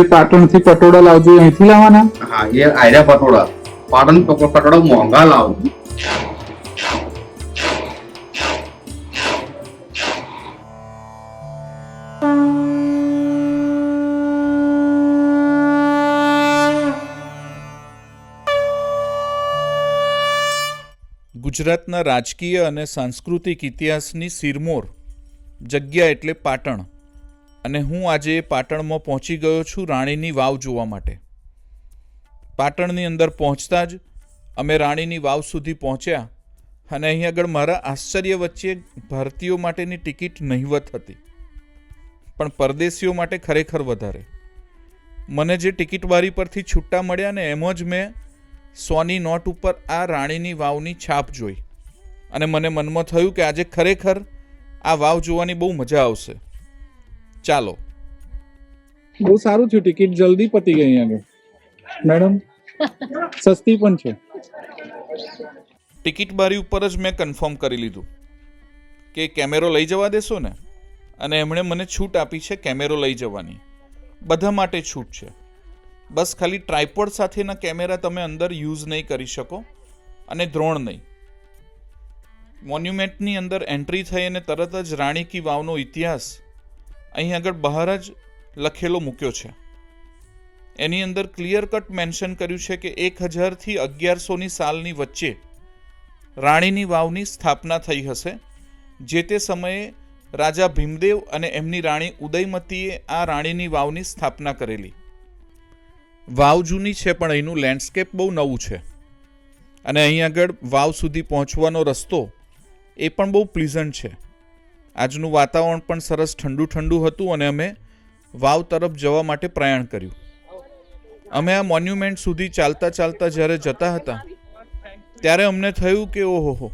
જે પાટણથી પટોળા લાવજો અહીંથી લાવવાના? હા એ આયરા પટોળા. પાટણ પટોળા મોંઘા લાવજો ગુજરાતના રાજકીય અને સાંસ્કૃતિક ઇતિહાસની સિરમોર જગ્યા એટલે પાટણ. અને હું આજે પાટણમાં પહોંચી ગયો છું રાણીની વાવ જોવા માટે. પાટણની અંદર પહોંચતા જ અમે રાણીની વાવ સુધી પહોંચ્યા અને અહીં આગળ મારા આશ્ચર્ય વચ્ચે ભારતીયો માટેની ટિકિટ નહિવત હતી. પણ પરદેશીઓ માટે ખરેખર વધારે. મને જે ટિકિટ બારી પરથી છૂટા મળ્યા ને એમ જ મેં સોની નોટ ઉપર આ રાણીની વાવની છાપ જોઈ. અને મને મનમાં થયું કે આજે ખરેખર આ વાવ જોવાની બહુ મજા આવશે. ચાલો. બહુ સારું થયું ટિકિટ જલ્દી પતી ગઈ અહીંયા આગળ. મેડમ સસ્તી પણ છે. ટિકિટ બારી ઉપર જ મેં કન્ફર્મ કરી લીધું કે કેમેરો લઈ જવા દેશો ને? અને એમણે મને છૂટ આપી છે કેમેરો લઈ જવાની. બધા માટે છૂટ છે. બસ ખાલી ટ્રાયપોડ સાથેના કેમેરા તમે અંદર યુઝ નહીં કરી શકો અને દ્રોણ નહીં. મોન્યુમેન્ટની અંદર એન્ટ્રી થઈ અને તરત જ રાણી કી વાવનો ઇતિહાસ અહીં આગળ બહાર જ લખેલો મૂક્યો છે. એની અંદર ક્લિયર કટ મેન્શન કર્યું છે કે એક હજારથી અગિયારસોની સાલની વચ્ચે રાણીની વાવની સ્થાપના થઈ હશે, જે તે સમયે રાજા ભીમદેવ અને એમની રાણી ઉદયમતીએ આ રાણીની વાવની સ્થાપના કરેલી. વાવ જૂની છે પણ અહીંનું લેન્ડસ્કેપ બહુ નવું છે. અને અહીં આગળ વાવ સુધી પહોંચવાનો રસ્તો એ પણ બહુ પ્લીઝન્ટ છે. આજનું વાતાવરણ પણ સરસ ઠંડુ ઠંડુ હતું અને અમે વાવ તરફ જવા માટે પ્રયાણ કર્યું. અમે આ મોન્યુમેન્ટ સુધી ચાલતા ચાલતા જ્યારે જતા હતા, ત્યારે અમને થયું કે ઓહો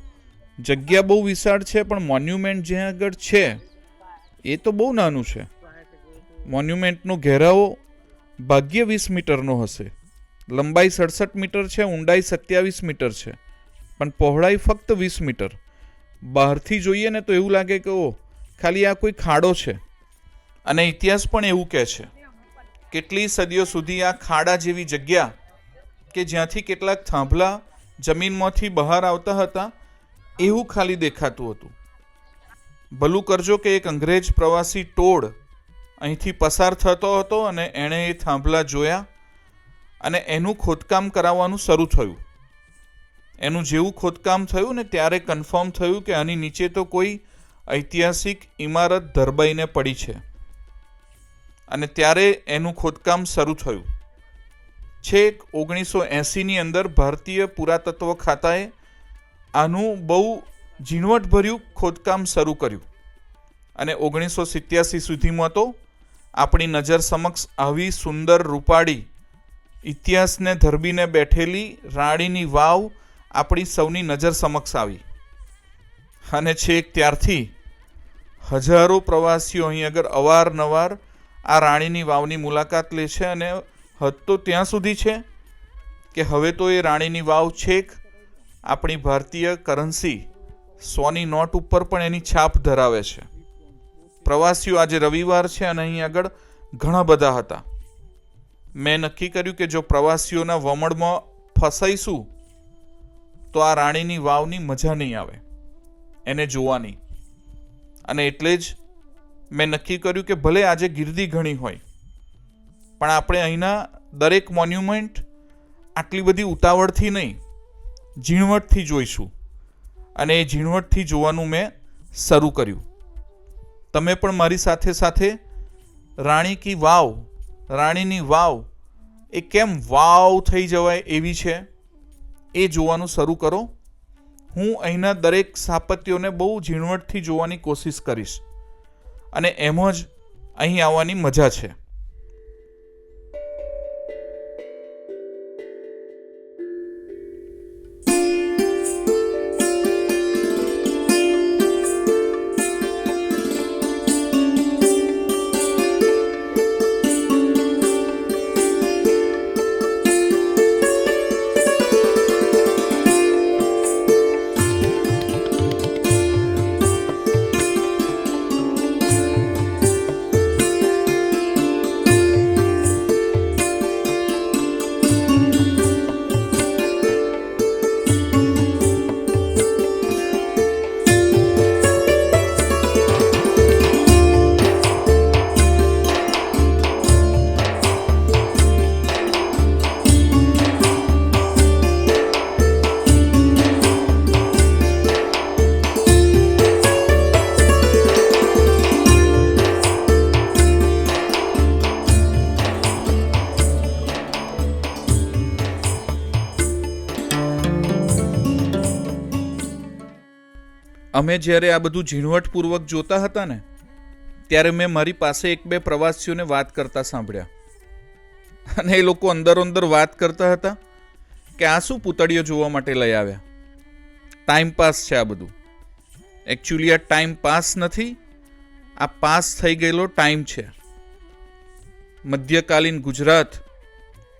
જગ્યા બહુ વિશાળ છે, પણ મોન્યુમેન્ટ જ્યાં આગળ છે, એ તો બહુ નાનું છે. મોન્યુમેન્ટનો ઘેરાવો ભાગ્ય વીસ મીટરનો હશે. લંબાઈ સડસઠ મીટર છે, ઊંડાઈ સત્યાવીસ મીટર છે, પણ પહોળાઈ ફક્ત વીસ મીટર. બહારથી જોઈએ ને તો એવું લાગે કે ઓ ખાલી આ કોઈ ખાડો છે. અને ઇતિહાસ પણ એવું કહે છે, કેટલી સદીઓ સુધી આ ખાડા જેવી જગ્યા કે જ્યાંથી કેટલાક થાંભલા જમીનમાંથી બહાર આવતા હતા, એવું ખાલી દેખાતું હતું. ભલું કરજો કે એક અંગ્રેજ પ્રવાસી ટોળ અહીંથી પસાર થતો હતો અને એણે એ થાંભલા જોયા અને એનું ખોદકામ કરાવવાનું શરૂ થયું. એનું જેવું ખોદકામ થયું ને ત્યારે કન્ફર્મ થયું કે આની નીચે તો કોઈ ઐતિહાસિક ઇમારત ધરબાઈને પડી છે. અને ત્યારે એનું ખોદકામ શરૂ થયું. છેક ઓગણીસો એંસીની અંદર ભારતીય પુરાતત્વ ખાતાએ આનું બહુ ઝીણવટભર્યું ખોદકામ શરૂ કર્યું. અને ઓગણીસો સિત્યાસી સુધીમાં તો આપણી નજર સમક્ષ આવી સુંદર રૂપાળી, ઇતિહાસને ધરબીને બેઠેલી રાણીની વાવ આપણી સૌની નજર સમક્ષ આવી. અને છેક ત્યારથી હજારો પ્રવાસીઓ અહીં આગળ અવારનવાર આ રાણીની વાવની મુલાકાત લે છે અને હદ તો ત્યાં સુધી છે કે હવે તો એ રાણીની વાવ છેક આપણી ભારતીય કરન્સી સોની નોટ ઉપર પણ એની છાપ ધરાવે છે. પ્રવાસીઓ આજે રવિવાર છે અને અહીં આગળ ઘણા બધા હતા. મેં નક્કી કર્યું કે જો પ્રવાસીઓના વમળમાં ફસાઈશું તો આ રાણીની વાવની મજા નહીં આવે. એને જોવાની અને એટલે જ મેં નક્કી કર્યું કે ભલે આજે ગીર્દી ઘણી હોય, પણ આપણે અહીંના દરેક મોન્યુમેન્ટ આટલી બધી ઉતાવળથી નહીં, ઝીણવટથી જોઈશું. અને એ ઝીણવટથી જોવાનું મેં શરૂ કર્યું. તમે પણ મારી સાથે સાથે રાણી કી વાવ, રાણીની વાવ, એ કેમ વાવ થઈ જવાય એવી છે? એ જોવાનું શરૂ કરો. હું અહીંના દરેક સ્થાપત્યોને બહુ ઝીણવટથી જોવાની કોશિશ કરીશ. અને એમ જ અહીં આવવાની મજા છે. અમે જ્યારે આ બધું ઝીણવટપૂર્વક જોતા હતા ને, ત્યારે મેં મારી પાસે એક બે પ્રવાસીઓને વાત કરતા સાંભળ્યા. અને એ લોકો અંદરો અંદર વાત કરતા હતા કે આ શું પૂતળીઓ જોવા માટે લઈ આવ્યા. ટાઈમ પાસ છે આ બધું. એકચ્યુઅલી આ ટાઈમ પાસ નથી, આ પાસ થઈ ગયેલો ટાઈમ છે. મધ્યકાલીન ગુજરાત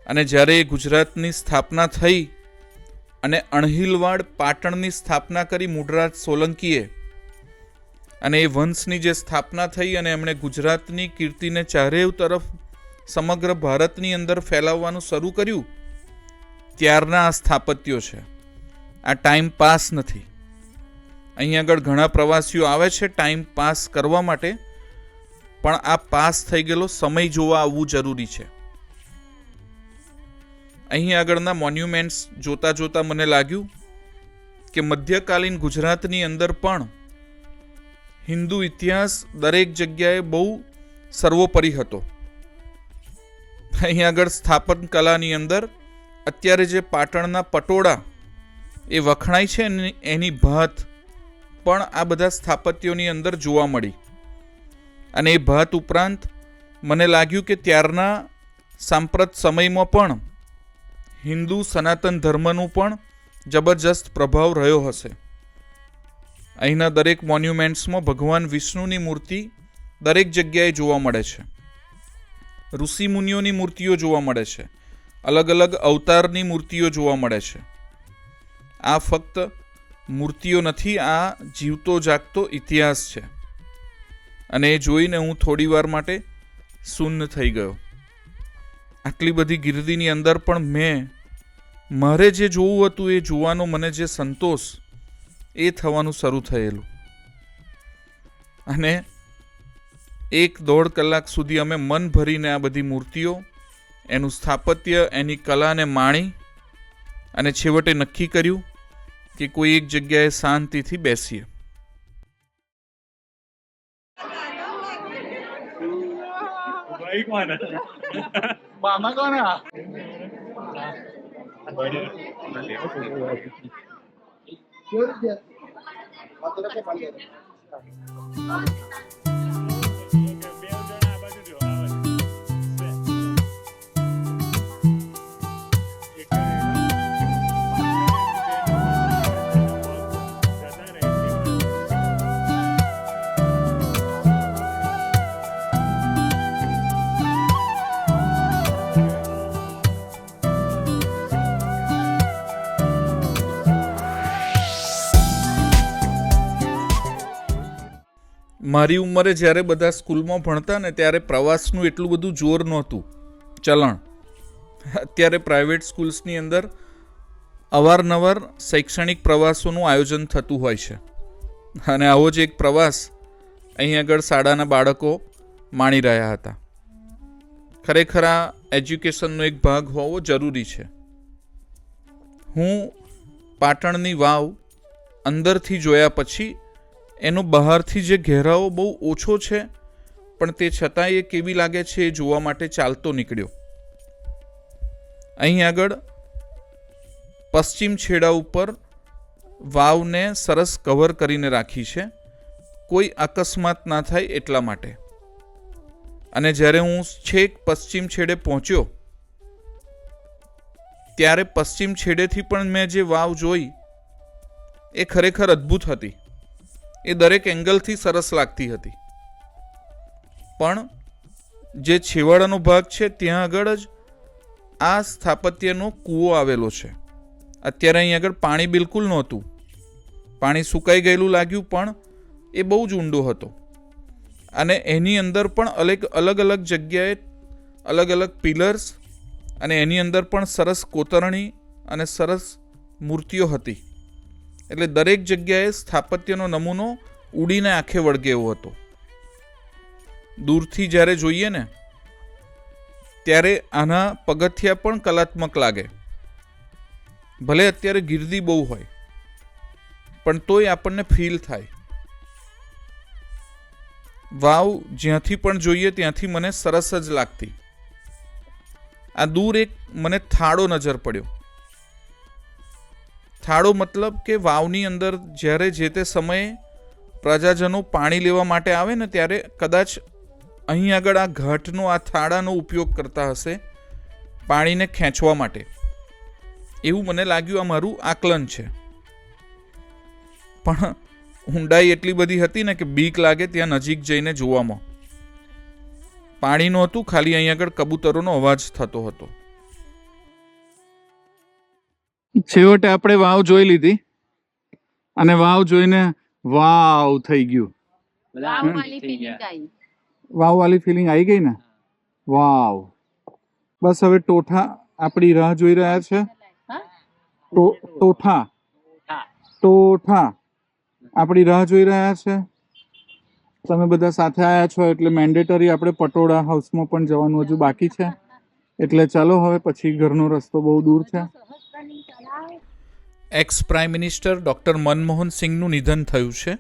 અને જ્યારે એ ગુજરાતની સ્થાપના થઈ અને અણહિલવાડ પાટણની સ્થાપના કરી મૂળરાજ સોલંકીએ. અને એ વંશની જે સ્થાપના થઈ અને એમણે ગુજરાતની કીર્તિને ચારેવ તરફ સમગ્ર ભારતની અંદર ફેલાવવાનું શરૂ કર્યું, ત્યારના આ સ્થાપત્યો છે. આ ટાઈમ પાસ નથી. અહીં આગળ ઘણા પ્રવાસીઓ આવે છે ટાઈમ પાસ કરવા માટે, પણ આ પાસ થઈ ગયેલો સમય જોવા આવવું જરૂરી છે. અહીં આગળના મોન્યુમેન્ટ્સ જોતા જોતા મને લાગ્યું કે મધ્યકાલીન ગુજરાતની અંદર પણ હિન્દુ ઇતિહાસ દરેક જગ્યાએ બહુ સર્વોપરી હતો. અહીં આગળ સ્થાપન કલાની અંદર અત્યારે જે પાટણના પટોળા એ વખણાય છે એની ભાત પણ આ બધા સ્થાપત્યોની અંદર જોવા મળી. અને એ ભાત ઉપરાંત મને લાગ્યું કે ત્યારના સાંપ્રત સમયમાં પણ હિન્દુ સનાતન ધર્મનું પણ જબરજસ્ત પ્રભાવ રહ્યો હશે. અહીંના દરેક મોન્યુમેન્ટ્સમાં ભગવાન વિષ્ણુની મૂર્તિ દરેક જગ્યાએ જોવા મળે છે. ઋષિ મુનિઓની મૂર્તિઓ જોવા મળે છે. અલગ અલગ અવતારની મૂર્તિઓ જોવા મળે છે. આ ફક્ત મૂર્તિઓ નથી, આ જીવતો જાગતો ઇતિહાસ છે. અને એ જોઈને હું થોડી વાર માટે શૂન્ય થઈ ગયો. આટલી બધી ગીર્દીની અંદર પણ મેં મારે જે જોવું હતું એ જોવાનો મને જે સંતોષ એ થવાનું શરૂ થયેલું. અને એક દોઢ કલાક સુધી અમે મન ભરીને આ બધી મૂર્તિઓ એનું સ્થાપત્ય એની કલાને માણી અને છેવટે નક્કી કર્યું કે કોઈ એક જગ્યાએ શાંતિથી બેસીએ. મામા કોણ है મામા મારી ઉંમરે જ્યારે બધા સ્કૂલમાં ભણતા ને ત્યારે પ્રવાસનું એટલું બધું જોર નહોતું. ચલણ. અત્યારે પ્રાઇવેટ સ્કૂલ્સની અંદર અવારનવાર શૈક્ષણિક પ્રવાસોનું આયોજન થતું હોય છે. અને આવો જ એક પ્રવાસ અહીં આગળ શાળાના બાળકો માણી રહ્યા હતા. ખરેખર આ એજ્યુકેશનનો એક ભાગ હોવો જરૂરી છે. હું પાટણની વાવ અંદરથી જોયા પછી એનો બહારથી જે ઘેરાવો બહુ ઓછો છે, પણ તે છતાં એ કેવી લાગે છે એ જોવા માટે ચાલતો નીકળ્યો. અહીં આગળ, પશ્ચિમ છેડા ઉપર વાવને સરસ કવર કરીને રાખી છે, કોઈ અકસ્માત ના થાય એટલા માટે. અને જ્યારે હું છેક પશ્ચિમ છેડે પહોંચ્યો, ત્યારે પશ્ચિમ છેડેથી પણ મેં જે વાવ જોઈ, એ ખરેખર અદ્ભુત હતી. એ દરેક એંગલથી સરસ લાગતી હતી. પણ જે છેવાડાનો ભાગ છે ત્યાં આગળ જ આ સ્થાપત્યનો કૂવો આવેલો છે. અત્યારે અહીં આગળ પાણી બિલકુલ નહોતું. પાણી સુકાઈ ગયેલું લાગ્યું, પણ એ બહુ જ ઊંડો હતો. અને એની અંદર પણ અલગ અલગ અલગ જગ્યાએ અલગ અલગ પિલર્સ અને એની અંદર પણ સરસ કોતરણી અને સરસ મૂર્તિઓ હતી. એટલે દરેક જગ્યાએ સ્થાપત્યનો નમૂનો ઉડીને આંખે વળગે એવો હતો. દૂરથી જ્યારે જોઈએ ને, ત્યારે આના પગથિયા પણ કલાત્મક લાગે. ભલે અત્યારે ગીર્દી બહુ હોય, પણ તોય આપણને ફીલ થાય. વાવ જ્યાંથી પણ જોઈએ ત્યાંથી મને સરસ જ લાગતી. આ દૂર એક મને થાળો નજર પડ્યો. થાળો મતલબ કે વાવની અંદર જ્યારે જે તે સમયે પ્રજાજનો પાણી લેવા માટે આવે ને ત્યારે કદાચ અહીં આગળ આ ઘાટનો, આ થાળાનો ઉપયોગ કરતા હશે પાણીને ખેંચવા માટે. એવું મને લાગ્યું આ મારું આકલન છે. પણ ઊંડાઈ એટલી બધી હતી ને કે બીક લાગે ત્યાં નજીક જઈને જોવામાં. પાણીનું હતું ખાલી અહીં આગળ કબૂતરોનો અવાજ થતો હતો. છેવટે આપણે વાવ જોઈ લીધી. અને વાવ જોઈને વાવ થઈ ગયું. વાવ વાળી feeling આવી. વાવ વાળી ફિલિંગ આવી ગઈ ને? વાવ. બસ હવે ટોઠા આપણી રાહ જોઈ રહ્યા છે. ટોઠા. ટોઠા. આપણી રાહ જોઈ રહ્યા છે. તમે બધા સાથે આવ્યા છો એટલે મેન્ડેટરી આપણે પટોળા હાઉસમાં પણ જવાનું હજુ બાકી છે. એટલે ચાલો હવે પછી ઘરનો રસ્તો બહુ દૂર છે. Ex prime minister doctor Manmohan સિંહનું નિધન થયું છે.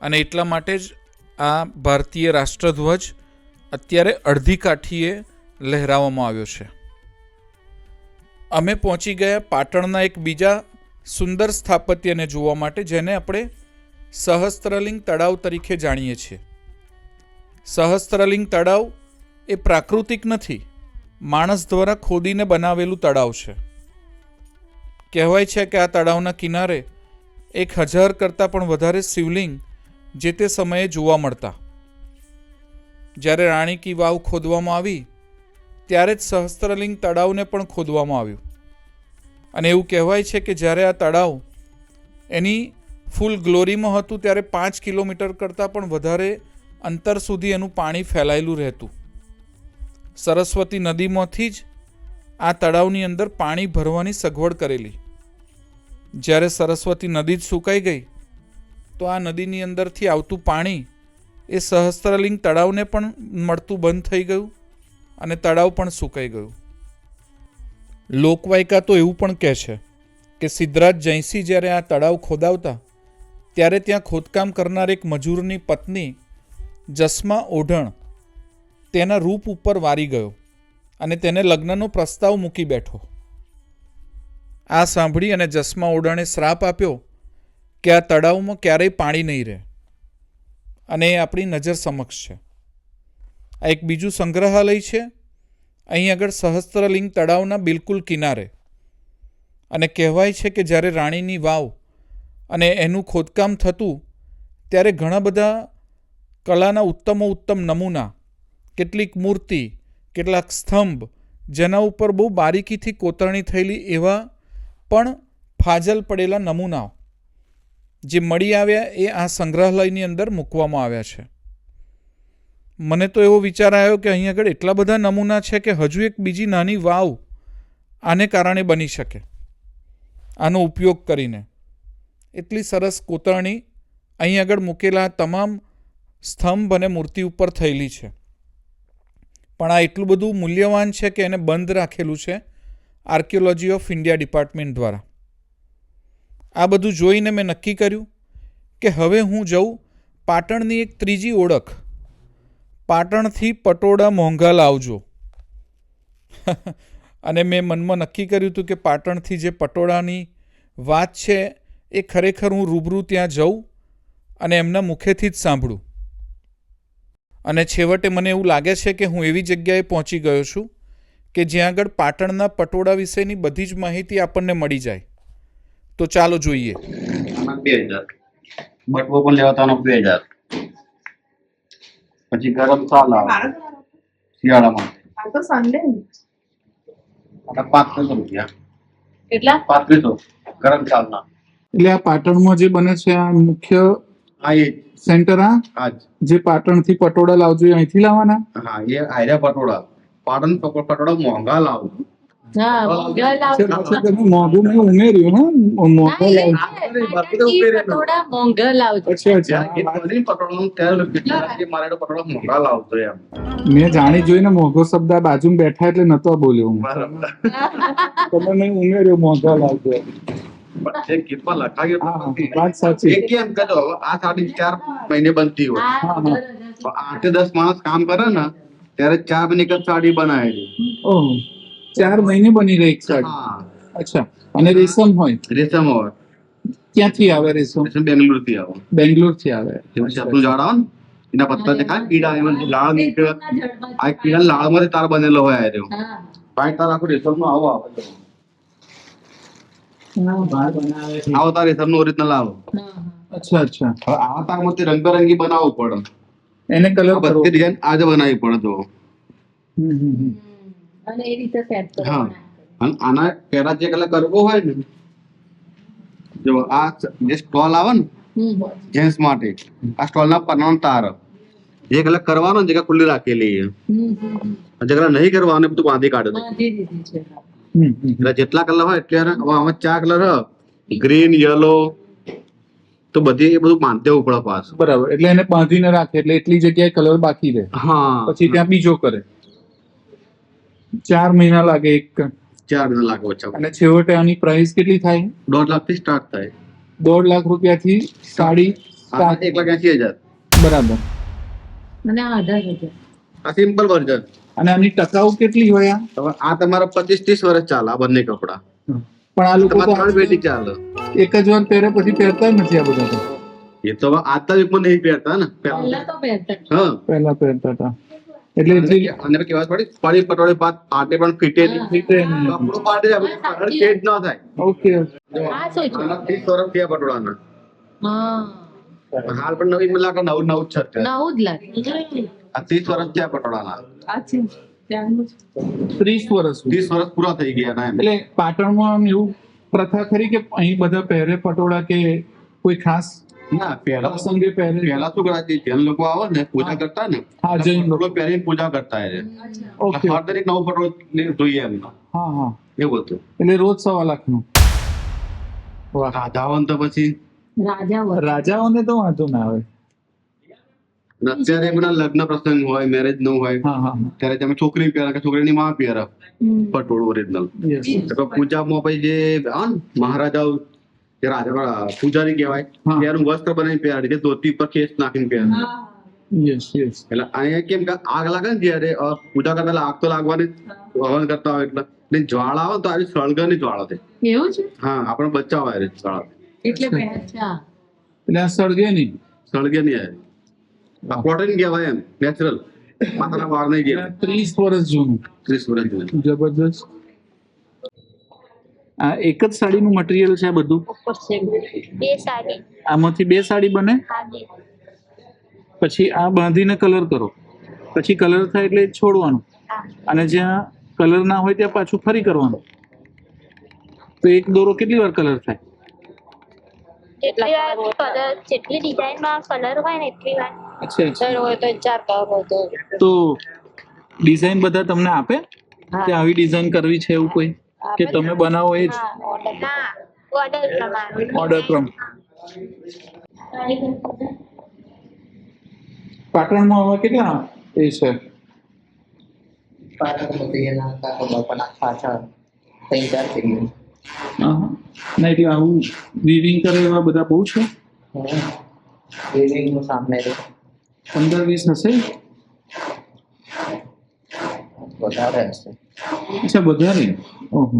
અને એટલા માટે જ આ ભારતીય રાષ્ટ્રધ્વજ અત્યારે અડધી કાઠીએ લહેરાવવામાં આવ્યો છે. અમે પહોંચી ગયા પાટણના એક બીજા સુંદર સ્થાપત્યને જોવા માટે જેને આપણે સહસ્ત્રલિંગ તળાવ તરીકે જાણીએ છીએ. સહસ્ત્રલિંગ તળાવ એ પ્રાકૃતિક નથી, માણસ દ્વારા ખોદીને બનાવેલું તળાવ છે. કહેવાય છે કે આ તળાવના કિનારે એક હજાર કરતાં પણ વધારે શિવલિંગ જે તે સમયે જોવા મળતા. જ્યારે રાણી કી વાવ ખોદવામાં આવી, ત્યારે જ સહસ્ત્રલિંગ તળાવને પણ ખોદવામાં આવ્યું. અને એવું કહેવાય છે કે જ્યારે આ તળાવ એની ફૂલ ગ્લોરીમાં હતું, ત્યારે પાંચ કિલોમીટર કરતાં પણ વધારે અંતર સુધી એનું પાણી ફેલાયેલું રહેતું. સરસ્વતી નદીમાંથી જ આ તળાવની અંદર પાણી ભરવાની સગવડ કરેલી. જ્યારે સરસ્વતી નદી જ સુકાઈ ગઈ, તો આ નદીની અંદરથી આવતું પાણી એ સહસ્ત્રલિંગ તળાવને પણ મળતું બંધ થઈ ગયું અને તળાવ પણ સુકાઈ ગયું. લોકવાયકા તો એવું પણ કહે છે કે સિદ્ધરાજ જયસિંહ જ્યારે આ તળાવ ખોદાવતા, ત્યારે ત્યાં ખોદકામ કરનાર એક મજૂરની પત્ની જસમા ઓઢણ તેના રૂપ ઉપર વારી ગયો અને તેને લગ્નનો પ્રસ્તાવ મૂકી બેઠો. આ સાંભળી અને જસમા ઓડાણે શ્રાપ આપ્યો કે આ તળાવમાં ક્યારેય પાણી નહીં રહે. અને એ આપણી નજર સમક્ષ છે. આ એક બીજું સંગ્રહાલય છે. અહીં આગળ સહસ્ત્રલિંગ તળાવના બિલકુલ કિનારે. અને કહેવાય છે કે જ્યારે રાણીની વાવ અને એનું ખોદકામ થતું, ત્યારે ઘણા બધા કલાના ઉત્તમો ઉત્તમ નમૂના, કેટલીક મૂર્તિ, કેટલાક સ્તંભ, જેના ઉપર બહુ બારીકીથી કોતરણી થયેલી એવા પણ ફાજલ પડેલા નમૂનાઓ જે મળી આવ્યા એ આ સંગ્રહાલયની અંદર મૂકવામાં આવ્યા છે. મને તો એવો વિચાર આવ્યો કે અહીં આગળ એટલા બધા નમૂના છે કે હજુ એક બીજી નાની વાવ આને કારણે બની શકે. આનો ઉપયોગ કરીને. એટલી સરસ કોતરણી અહીં આગળ મૂકેલા તમામ સ્તંભ અને મૂર્તિ ઉપર થયેલી છે. પણ આ એટલું બધું મૂલ્યવાન છે કે એને બંધ રાખેલું છે આર્કિયોલોજી ઓફ ઇન્ડિયા ડિપાર્ટમેન્ટ દ્વારા. આ બધું જોઈને મેં નક્કી કર્યું કે હવે હું જઉં પાટણની એક ત્રીજી ઓળખ. પાટણથી પટોળા મોંઘા લાવજો. અને મેં મનમાં નક્કી કર્યું હતું કે પાટણથી જે પટોળાની વાત છે એ ખરેખર હું રૂબરૂ ત્યાં જઉં અને એમના મુખેથી જ સાંભળું. અને છેવટે મને એવું લાગે છે કે હું એવી જગ્યાએ પહોંચી ગયો છું કે જ્યાં આગળ પાટણના પટોળા વિશેની બધી જ માહિતી આપણને મળી જાય. તો ચાલો જોઈએ. બે હજાર. બટવો પણ લેવાતાનો બે હજાર. પછી ગરમ સાલ આવે. શિયાળામાં. પાંત્રીસો રૂપિયા. કેટલા? પાંત્રીસો. ગરમ સાલના. એટલે આ પાટણમાં જે બને છે આ મુખ્ય આ એ સેન્ટર આ? જ. પાટણથી પટોળા લાવજો એ અહીંથી લાવવાના? હા એ આયરા પટોળા. પાટણ પટોળા મોંઘા લાવું. મેં જાણી જોઈને મોંઘો શબ્દ આ બાજુમાં બેઠા એટલે નતો બોલ્યો હું. તમે નહીં ઉમેર્યો મોંઘા લાવજો ચાર મહિને બનતી હોય. આઠ દસ માણસ કામ કરે ને ત્યારે ચાર મહિને એક સાડી બનાવેલી. ઓહ. ચાર મહિને બની રહી એક સાડી? અચ્છા. અને રેશમ હોય? રેશમ હોય. ક્યાંથી આવે રેશમ? રેશમ બેંગ્લોરથી આવે. બેંગ્લોરથી આવે આપણું ઝાડ આવે એના પત્તા દેખાય કીડા એમાં લાળ નીકળે. આ કીડા લાળમાંથી તાર બનેલો હોય આ રહ્યો. પાંચ તાર આખું રેશમનું આવો આવે આવો તાર રેશમનું ઓરિજિનલ આવો. અચ્છા અચ્છા. આ તારમાંથી રંગબેરંગી બનાવવું પડે. એને કલર બધી ડિઝાઇન આજ બનાવી પડે તો. અને એ રીતે સેટ હા. અને આના પેલા જે કલર કરવો હોય ને જો આ જે સ્ટોલ આવે ને જેન્ટ્સ માટે આ સ્ટોલ ના પરનો તાર. જે કલર કરવાનો જે જગ્યા ખુલ્લી રાખેલી છે. જે કલર નહીં કરવાનો બધું બાંધી કાઢે એટલે જેટલા કલર હોય એટલે આમાં ચાર કલર ગ્રીન યલો તો બધી એ બધું બાંધે દેવું પાસ બરાબર. એટલે એને બાંધીને રાખે એટલે એટલી જગ્યાએ કલર બાકી રહે. હા. પછી ત્યાં બીજો કરે. ચાર મહિના લાગે એક. ચાર મહિના લાગે ઓછા અને છેવટે આની પ્રાઇસ કેટલી થાય? દોઢ લાખથી સ્ટાર્ટ થાય. દોઢ લાખ રૂપિયા થી સાડી સાત એક લાખ એસી હજાર. બરાબર. અને આ અઢાર હજાર આ સિમ્પલ વર્ઝન અને આની ટકાઉ કેટલી હોય આ? તમારા પચીસ ત્રીસ વર્ષ ચાલે આ બંને કપડા. પણ આ લોકો તો ત્રણ પેટી ચાલે. એક જ વાર પહેરે પછી પહેરતા નથી આ બધા તો. એ તો આતા આજના પણ નહીં પહેરતા ને પહેલા. તો પહેરતા. હા. પહેલા પહેરતા હતા. એટલે એટલી અને કેવા પડી પડી પટોળે બાદ પાટે પણ ફીટે નહીં. ફીટે નહીં. કપડું પાટે જ આપણે કલર ન થાય. ઓકે આ ત્રીસ વર્ષ થયા પટોળાના. હા. હાલ પણ નવી લાગે નવું નવું જ છે નવું જ લાગે. આ ત્રીસ વર્ષ થયા પટોળાના. આ છે ત્યારનું જ. ત્રીસ વર્ષ ત્રીસ વર્ષ પૂરા થઈ ગયા એટલે પાટણમાં આમ એવું પ્રથા ખરી કે અહીં બધા પહેરે પટોળા કે કોઈ ખાસ? ના પહેલા પ્રસંગે પહેરે? પહેલા શું કરાતી જૈન લોકો આવે ને પૂજા કરતા ને હા જૈન લોકો. પહેરીને પૂજા કરતા એ. ઓકે દરેક નવું પટોળો જોઈએ એમને હા હા. એવું હતું. એટલે રોજ સવા લાખનું. રાધાવન તો પછી. રાજાઓને તો વાંધો ના આવે. અત્યારે એમના લગ્ન પ્રસંગ હોય મેરેજ નો હોય હા હા ત્યારે તમે છોકરી પહેરા કે છોકરીની માં પહેરા. પટોળું ઓરિજિનલ પૂજામાં પછી જે હા ને, મહારાજાઓ જે રાજા પૂજારી કહેવાય ત્યારનું વસ્ત્ર બનાવી પહેરા છે ધોતી પર કેસ નાખીને પહેરે યસ યસ એટલે અહીંયા કેમ કે આગ લાગે ને જયારે પૂજા કરતા આગ તો લાગવાની. હવન કરતા હોય એટલે. ને જ્વાળા આવે તો તો આવી સળગરની જ્વાળા એવું છે? હા આપણે બચાવ આવે જ્વાળા. એટલે અચ્છા એટલે આ સળગે નહીં. સળગે નહીં આવે પ્રોટીન કહેવાય એમ નેચરલ માથાના વાળ નહીં ગયા ત્રીસ વર્ષ જૂનું. ત્રીસ વર્ષ જૂનું. જબરદસ્ત આ એક જ સાડીનું મટીરિયલ છે બધું? બે સાડી. આમાંથી બે સાડી બને? પછી આ બાંધીને કલર કરો. પછી કલર થાય એટલે છોડવાનું. અને જ્યાં કલર ના હોય ત્યાં પાછું ફરી કરવાનું. તો એક દોરો કેટલી વાર કલર થાય? જેટલી વાર કલર જેટલી ડિઝાઇનમાં કલર હોય ને એટલી વાર અચ્છા હોય તો ચાર કલર હોય તો તો ડિઝાઇન બધા તમને આપે? કે આવી ડિઝાઇન કરવી છે એવું કોઈ? કે તમે બનાવો એ જ? ઓર્ડર પ્રમાણે. ઓર્ડર પ્રમ પાટણમાં હવે કેટલા એ છે? પાટણમાંથી એના કાકા પાછળ ત્રણ ચાર થઈ ગયું. હા ના એટલે આવું વિવિંગ કરે એવા બધા બહુ છે? નું સામે છે. પંદર વીસ હશે? વધારે હશે. અચ્છા નહીં ઓહો.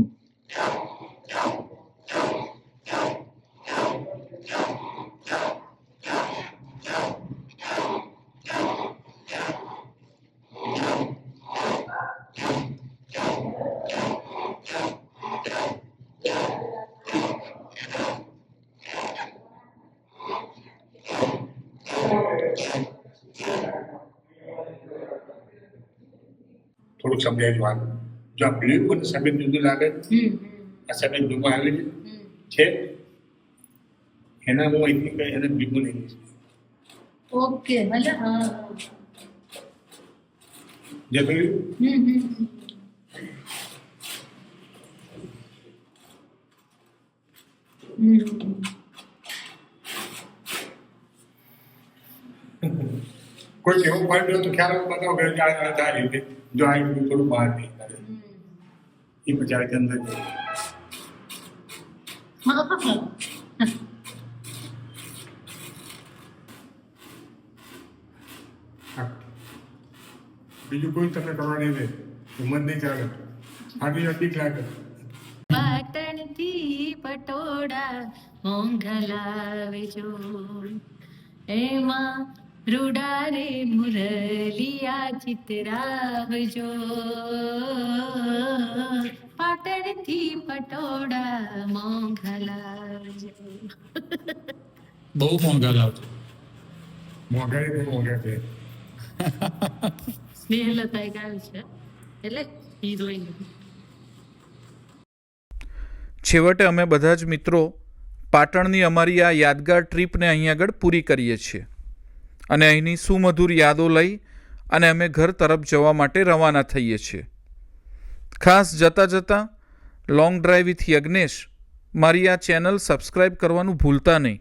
થોડુંક સમજાય વાત જો આ બ્લુ અને સફેદ જુદું લાગે હમ આ સફેદ બ્લુ આવે છે હમ. છે એના હું અહીંથી કઈ એને બ્લુ લઈ લઈશ ઓકે મતલબ હા જે કહ્યું હમ હમ હમ. હમ કોઈ એવો પોઈન્ટ હોય તો ખ્યાલ બતાવો કે આ રીતે. જો આ થોડું બહાર નહીં કરે. એ પછી આ રીતે અંદર. બીજું કોઈ તમને કરવાની નહીં. દે હિંમત નહીં ચાલે. આટલી અધિક લાગે પાટણથી પટોળા મોંઘા લાવજો એમાં રૂડારે મુરલિયા ચિતરાવજો પાટણથી પટોડા મોંઘલાવજો બહુ મોંઘા લાવજો. મોંઘાઈ બહુ મોંઘા છે. સ્નેહલતાએ ગાયું છે એટલે હિરોઈન. છેવટે અમે બધા જ મિત્રો પાટણની અમારી આ યાદગાર ટ્રીપને અહીં આગળ પૂરી કરીએ છીએ. અને અહીંની સુમધુર યાદો લઈ અને અમે ઘર તરફ જવા માટે રવાના થઈએ છીએ ખાસ જતાં જતાં લોંગ ડ્રાઈવ વિથ યજ્ઞેશ, મારી આ ચેનલ સબસ્ક્રાઈબ કરવાનું ભૂલતા નહીં